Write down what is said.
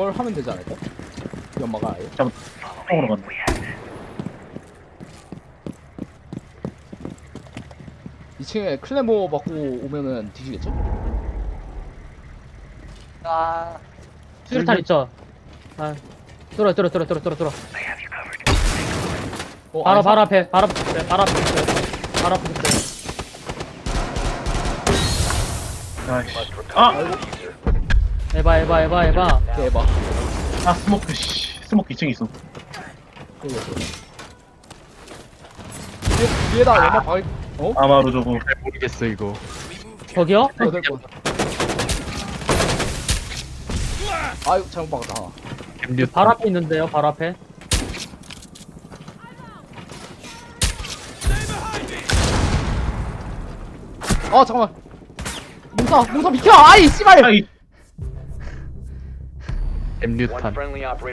저걸 하면 되지 않을까? 연마가 아예. 쪽으로 간다. 이층에 클레모 맞고 오면은 뒤지겠죠? 아, 수류탄 있죠? 아, 뚫어, 뚫어, 뚫어, 뚫어, 뚫어, 뚫어. 어, 바로, 바로 앞에, 바로 앞에, 있어요, 바로 앞에 있어요. 바로 앞에 있어요. 아이씨. 아! 에바, 에바, 에바, 에바. 대박. 아, 스모크, 씨. 스모크 2층에 있어. 뒤에, 뒤에다 연마 박을, 어? 아마로 저거. 잘 모르겠어 이거. 저기요? 어, 될것 같아. 아이고, 잘못 박았다. 바로 앞에 있는데요, 바로 앞에. 아, 잠깐만. 몽사, 몽사 비켜! 아이, 씨발! 아이! 엠뉴탄.